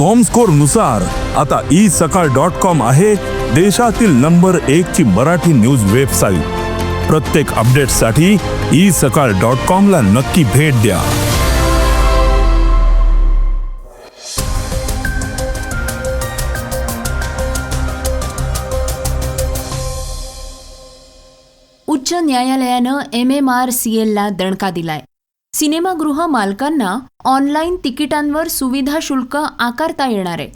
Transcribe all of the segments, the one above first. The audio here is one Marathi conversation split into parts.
कॉम स्कोरनुसार आता ई सकाळ डॉट कॉम आहे देशातील नंबर एक ची मराठी न्यूज वेबसाईट प्रत्येक अपडेटसाठी ई सकाळ डॉट कॉम ला नक्की भेट द्या. उच्च न्यायालयानं एम एम आर सी एलला दणका दिलाय. सिनेमागृह मालकांना ऑनलाईन तिकिटांवर सुविधा शुल्क आकारता येणार. आहे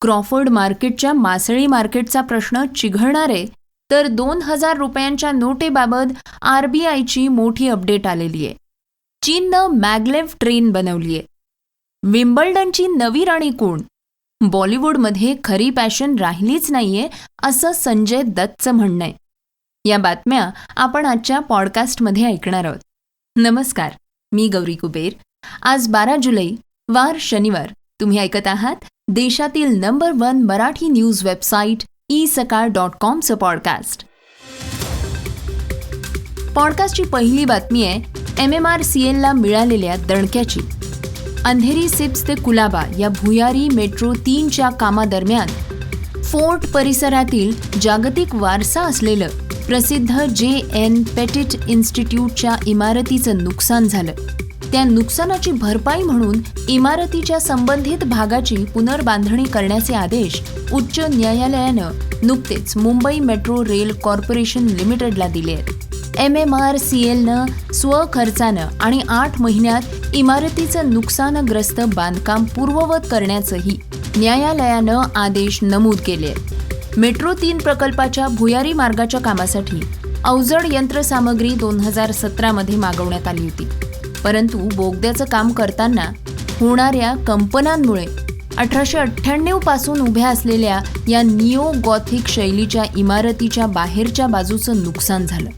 क्रॉफर्ड मार्केटच्या मासळी मार्केटचा प्रश्न चिघळणार आहे तर दोन हजार रुपयांच्या नोटेबाबत आरबीआयची मोठी अपडेट आलेली आहे. चीननं मॅग्लेव्ह ट्रेन बनवली आहे. विम्बल्डनची नवी राणी कोण? बॉलिवूडमध्ये खरी पॅशन राहिलीच नाहीये असं संजय दत्तचं म्हणणं आहे. या बातम्या आपण आजच्या पॉडकास्टमध्ये ऐकणार आहोत. नमस्कार. मी गौरी कुबेर. आज बारा जुलै वार शनिवार. तुम्ही ऐकत आहात देशातील number one Marathi news website e Sakal dot कॉमचं podcast पॉडकास्टची पहिली बातमी आहे एम एम आर सी एलला मिळालेल्या दणक्याची. अंधेरी सिप्स ते कुलाबा या भुयारी मेट्रो तीनच्या कामादरम्यान फोर्ट परिसरातील जागतिक वारसा असलेलं प्रसिद्ध जे एन पेटिट इन्स्टिट्यूटच्या इमारतीचं नुकसान झालं. त्या नुकसानाची भरपाई म्हणून इमारतीच्या संबंधित भागाची पुनर्बांधणी करण्याचे आदेश उच्च न्यायालयानं नुकतेच मुंबई मेट्रो रेल कॉर्पोरेशन लिमिटेडला दिले आहेत. एम एम आर सी एलनं स्वखर्चानं आणि आठ महिन्यात इमारतीचं नुकसानग्रस्त बांधकाम पूर्ववत करण्याचंही न्यायालयानं आदेश नमूद केले आहेत. मेट्रो तीन प्रकल्पाच्या भुयारी मार्गाच्या कामासाठी अवजड यंत्रसामग्री दोन हजार सतरामध्ये मागवण्यात आली होती. परंतु बोगद्याचं काम करताना होणाऱ्या कंपनांमुळे अठराशे अठ्ठ्याण्णवपासून उभ्या असलेल्या या निओ गॉथिक शैलीच्या इमारतीच्या बाहेरच्या बाजूचं नुकसान झालं.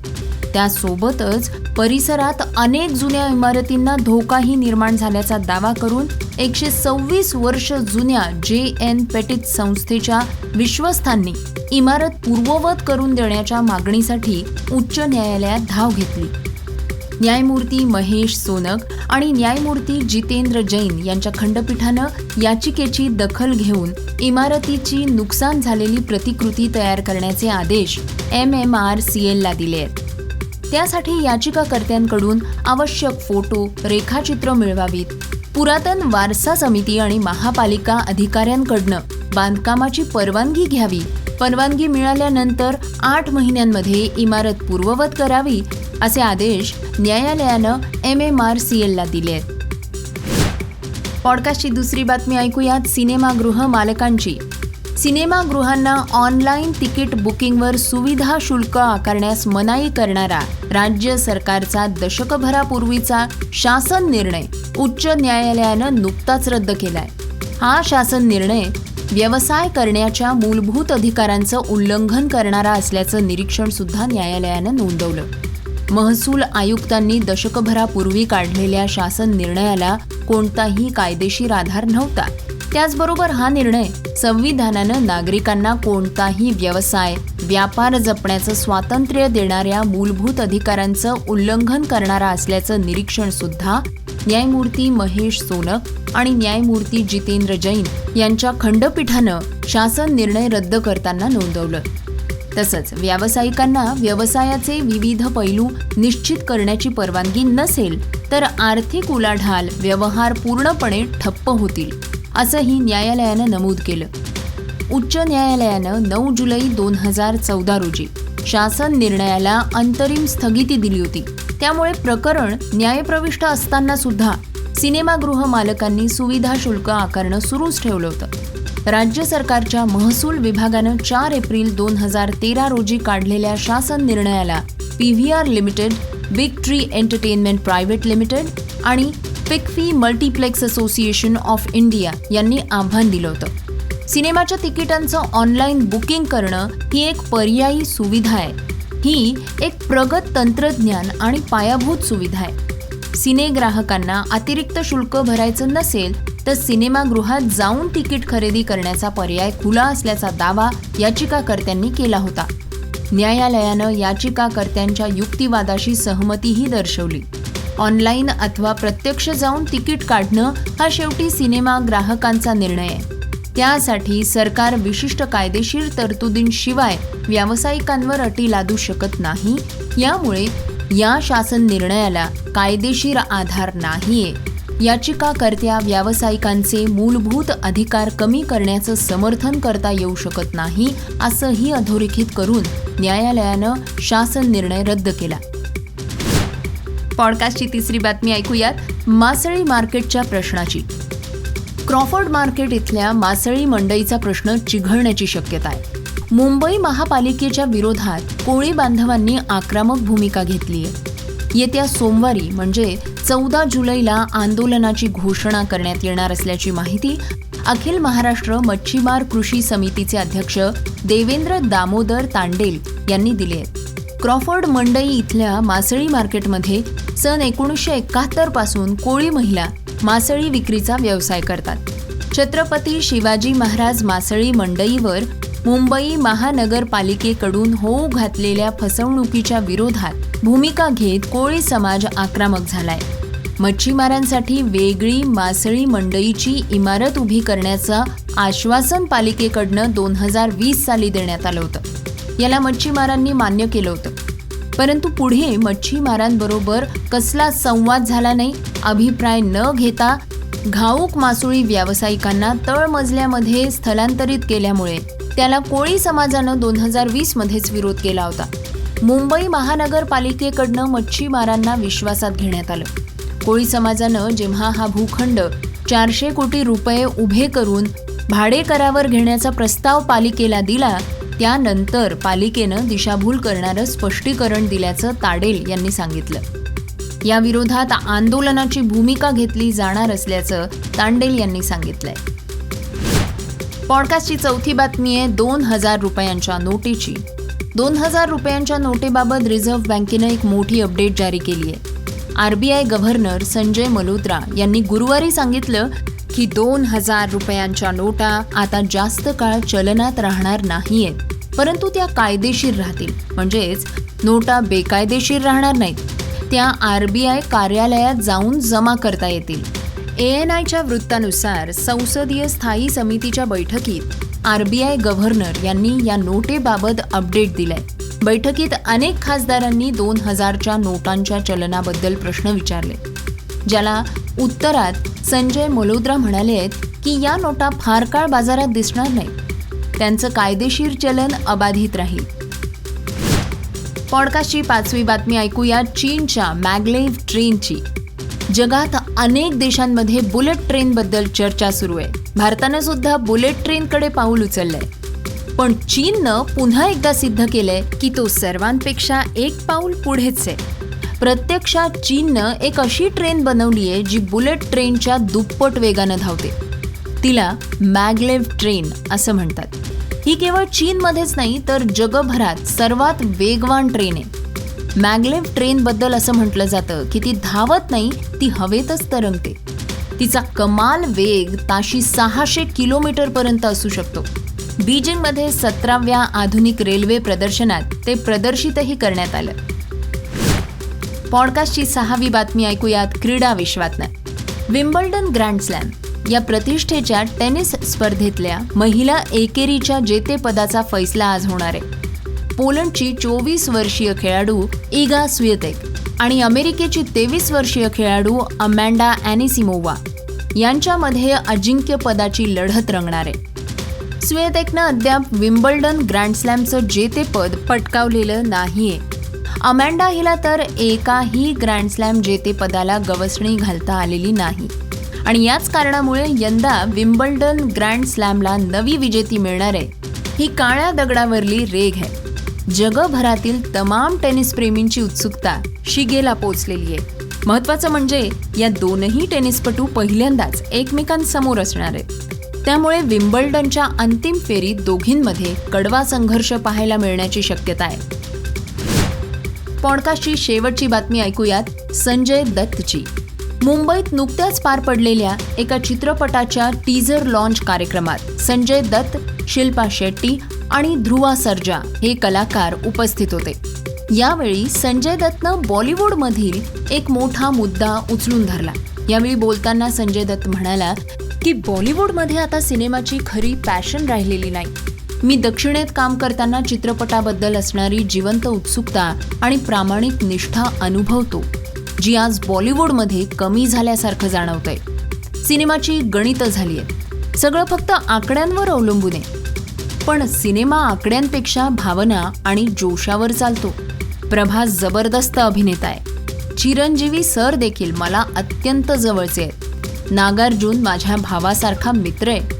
त्यासोबतच परिसरात अनेक जुन्या इमारतींना धोकाही निर्माण झाल्याचा दावा करून एकशे सव्वीस वर्ष जुन्या जे एन पेटित संस्थेच्या विश्वस्थांनी इमारत पूर्ववत करून देण्याच्या मागणीसाठी उच्च न्यायालयात धाव घेतली. न्यायमूर्ती महेश सोनक आणि न्यायमूर्ती जितेंद्र जैन यांच्या खंडपीठानं याचिकेची दखल घेऊन इमारतीची नुकसान झालेली प्रतिकृती तयार करण्याचे आदेश एम एम आर सी एलला दिले आहेत. त्यासाठी याचिकाकर्त्यांकडून आवश्यक फोटो रेखाचित्र मिळवावीत पुरातन वारसा समिती आणि महापालिका अधिकाऱ्यांकडनं बांधकामाची परवानगी घ्यावी. परवानगी मिळाल्यानंतर आठ महिन्यांमध्ये इमारत पूर्ववत करावी असे आदेश न्यायालयानं एम एम आर सी एलला दिले आहेत. पॉडकास्टची दुसरी बातमी ऐकूयात. सिनेमागृह मालकांची. सिनेमागृहांना ऑनलाईन तिकीट बुकिंगवर सुविधा शुल्क आकारण्यास मनाई करणारा राज्य सरकारचा दशकभरापूर्वीचा शासन निर्णय उच्च न्यायालयानं नुकताच रद्द केलाय. हा शासन निर्णय व्यवसाय करण्याच्या मूलभूत अधिकारांचं उल्लंघन करणारा असल्याचं निरीक्षण सुद्धा न्यायालयानं नोंदवलं. महसूल आयुक्तांनी दशकभरापूर्वी काढलेल्या शासन निर्णयाला कोणताही कायदेशीर आधार नव्हता. त्याचबरोबर हा निर्णय संविधानानं नागरिकांना कोणताही व्यवसाय व्यापार जपण्याचं स्वातंत्र्य देणाऱ्या मूलभूत अधिकारांचं उल्लंघन करणारा असल्याचं निरीक्षण सुद्धा न्यायमूर्ती महेश सोनक आणि न्यायमूर्ती जितेंद्र जैन यांच्या खंडपीठानं शासन निर्णय रद्द करताना नोंदवलं. तसंच व्यावसायिकांना व्यवसायाचे विविध पैलू निश्चित करण्याची परवानगी नसेल तर आर्थिक उलाढाल व्यवहार पूर्णपणे ठप्प होतील. असंही न्यायालयानं नमूद केलं. उच्च न्यायालयानं नऊ जुलै दोन हजार चौदा रोजी शासन निर्णयाला अंतरिम स्थगिती दिली होती. त्यामुळे प्रकरण न्यायप्रविष्ट असताना सुद्धा सिनेमागृह मालकांनी सुविधा शुल्क आकारणं सुरूच ठेवलं होतं. राज्य सरकारच्या महसूल विभागानं चार एप्रिल दोन हजार तेरा रोजी काढलेल्या शासन निर्णयाला P V R limited big tree entertainment private limited आणि पिकफी मल्टीप्लेक्स असोसिएशन ऑफ इंडिया यांनी आव्हान दिलं होतं. सिनेमाच्या तिकिटांचं ऑनलाईन बुकिंग करणं ही एक पर्यायी सुविधा आहे. ही एक प्रगत तंत्रज्ञान आणि पायाभूत सुविधा आहे. सिने ग्राहकांना अतिरिक्त शुल्क भरायचं नसेल तर सिनेमागृहात जाऊन तिकीट खरेदी करण्याचा पर्याय खुला असल्याचा दावा याचिकाकर्त्यांनी केला होता. न्यायालयानं याचिकाकर्त्यांच्या युक्तिवादाशी सहमतीही दर्शवली. ऑनलाईन अथवा प्रत्यक्ष जाऊन तिकीट काढणं हा शेवटी सिनेमा ग्राहकांचा निर्णय. आहे त्यासाठी सरकार विशिष्ट कायदेशीर तरतुदींशिवाय व्यावसायिकांवर अटी लादू शकत नाही. यामुळे या शासन निर्णयाला कायदेशीर आधार नाहीये. याचिकाकर्त्या व्यावसायिकांचे मूलभूत अधिकार कमी करण्याचं समर्थन करता येऊ शकत नाही असंही अधोरेखित करून न्यायालयानं शासन निर्णय रद्द केला. पॉडकास्टची तिसरी बातमी ऐकूयात. मासळी मार्केटच्या प्रश्नाची. क्रॉफर्ड मार्केट इथल्या मासळी मंडईचा प्रश्न चिघळण्याची शक्यता आहे. मुंबई महापालिकेच्या विरोधात कोळी बांधवांनी आक्रमक भूमिका घेतली आहे येत्या सोमवारी म्हणजे चौदा जुलैला आंदोलनाची घोषणा करण्यात येणार असल्याची माहिती अखिल महाराष्ट्र मच्छीमार कृषी समितीचे अध्यक्ष देवेंद्र दामोदर तांडेल यांनी दिले आहेत क्रॉफर्ड मंडई इथल्या मासळी मार्केटमध्ये सन एकोणीसशे एकाहत्तरपासून कोळी महिला मासळी विक्रीचा व्यवसाय करतात. छत्रपती शिवाजी महाराज मासळी मंडईवर मुंबई महानगरपालिकेकडून होऊ घातलेल्या फसवणुकीच्या विरोधात भूमिका घेत कोळी समाज आक्रमक झालाय. मच्छीमारांसाठी वेगळी मासळी मंडईची इमारत उभी करण्याचं आश्वासन पालिकेकडनं दोन हजार वीस साली देण्यात आलं होतं. याला मच्छीमारांनी मान्य केलं होतं. परंतु पुढे मच्छीमारांबरोबर कसला संवाद झाला नाही अभिप्राय न घेता घाऊक मासोळी व्यावसायिकांना तळमजल्यामध्ये स्थलांतरित केल्यामुळे त्याला कोळी समाजानं दोन हजार वीसमध्येच विरोध केला होता. मुंबई महानगरपालिकेकडनं मच्छीमारांना विश्वासात घेण्यात आलं. कोळी समाजानं जेव्हा हा भूखंड चारशे कोटी रुपये उभे करून भाडेकरावर घेण्याचा प्रस्ताव पालिकेला दिला त्यानंतर पालिकेनं दिशाभूल करणारं स्पष्टीकरण दिल्याचं ताडेल यांनी सांगितलं. या विरोधात आंदोलनाची भूमिका घेतली जाणार असल्याचं तांडेल यांनी सांगितलंय. पॉडकास्टची चौथी बातमी आहे दोन हजार रुपयांच्या नोटीची. दोन हजार रुपयांच्या नोटेबाबत रिझर्व्ह बँकेनं एक मोठी अपडेट जारी केली आहे आरबीआय गव्हर्नर संजय मल्होत्रा यांनी गुरुवारी सांगितलं की दोन हजार रुपयांच्या नोटा आता जास्त काळ चलनात राहणार नाहीयेत. परंतु त्या कायदेशीर राहतील. म्हणजेच नोटा बेकायदेशीर राहणार नाहीत. त्या आरबीआय कार्यालयात जाऊन जमा करता येतील. ए एन आयच्या वृत्तानुसार संसदीय स्थायी समितीच्या बैठकीत आर बी आय गव्हर्नर यांनी या नोटेबाबत अपडेट दिलाय. बैठकीत अनेक खासदारांनी दोन हजारच्या नोटांच्या चलनाबद्दल प्रश्न विचारले. ज्याला उत्तरात संजय मल्होत्रा म्हणाले आहेत की या नोटा फार काळ बाजारात दिसणार नाहीत. त्यांचं कायदेशीर चलन अबाधित राहील. पॉडकास्टची पाचवी बातमी ऐकूया चीनच्या मॅगलेव्ह ट्रेनची. जगात अनेक देशांमध्ये बुलेट ट्रेनबद्दल चर्चा सुरू आहे. भारतानं सुद्धा बुलेट ट्रेनकडे पाऊल उचललंय. पण चीननं पुन्हा एकदा सिद्ध केलंय की तो सर्वांपेक्षा एक पाऊल पुढेच आहे. प्रत्यक्षात चीननं एक अशी ट्रेन बनवली आहे जी बुलेट ट्रेनच्या दुप्पट वेगानं धावते. तिला मॅगलेव्ह ट्रेन असं म्हणतात. ही केवळ चीनमध्येच नाही तर जगभरात सर्वात वेगवान ट्रेन आहे. मॅगलेव्ह ट्रेनबद्दल असं म्हटलं जातं की ती धावत नाही ती हवेतच तरंगते. तिचा कमाल वेग ताशी सहाशे किलोमीटरपर्यंत असू शकतो. बीजिंगमध्ये सतराव्या आधुनिक रेल्वे प्रदर्शनात ते प्रदर्शितही करण्यात आलं. पॉडकास्टची सहावी बातमी ऐकूयात क्रीडा विश्वातनं. विम्बल्डन ग्रँड स्लॅम या प्रतिष्ठेच्या टेनिस स्पर्धेतल्या महिला एकेरीच्या जेतेपदाचा फैसला आज होणार आहे. पोलंडची चोवीस वर्षीय खेळाडू इगा स्वियतेक आणि अमेरिकेची तेवीस वर्षीय खेळाडू अमँडा ॲनिसिमोवा यांच्यामध्ये अजिंक्यपदाची लढत रंगणार आहे. स्वेतेकनं अद्याप विम्बल्डन ग्रँडस्लॅमचं जेतेपद पटकावलेलं नाहीये. अमँडा हिला तर एकाही ग्रँडस्लॅम जेतेपदाला गवसणी घालता आलेली नाही. आणि याच कारणामुळे यंदा विम्बल्डन ग्रँड स्लॅमला नवी विजेती मिळणार आहे. ही काळ्या दगडावरली रेघ आहे. जगभरातील तमाम टेनिस प्रेमींची उत्सुकता शिगेला पोचलेली आहे. महत्वाचं म्हणजे या दोनही टेनिसपटू पहिल्यांदाच एकमेकांसमोर असणार आहेत. त्यामुळे विम्बल्डनच्या अंतिम फेरीत दोघींमध्ये कडवा संघर्ष पाहायला मिळण्याची शक्यता आहे. पॉडकास्टची शेवटची बातमी ऐकूयात संजय दत्तची. मुंबईत नुकत्याच पार पडलेल्या एका चित्रपटाच्या टीझर लॉन्च कार्यक्रमात संजय दत्त शिल्पा शेट्टी आणि ध्रुवा सर्जा हे कलाकार उपस्थित होते. यावेळी संजय दत्तनं बॉलिवूडमधील एक मोठा मुद्दा उचलून धरला. यावेळी बोलताना संजय दत्त म्हणाला की बॉलिवूडमध्ये आता सिनेमाची खरी पॅशन राहिलेली नाही. मी दक्षिणेत काम करताना चित्रपटाबद्दल असणारी जिवंत उत्सुकता आणि प्रामाणिक निष्ठा अनुभवतो जी आज बॉलिवूडमध्ये कमी झाल्यासारखं जाणवतंय. सिनेमाची गणितं झाली आहेत. सगळं फक्त आकड्यांवर अवलंबून आहे. पण सिनेमा आकड्यांपेक्षा भावना आणि जोशावर चालतो. प्रभास जबरदस्त अभिनेता आहे. चिरंजीवी सर देखील मला अत्यंत जवळचे आहेत. नागार्जुन माझ्या भावासारखा मित्र आहे.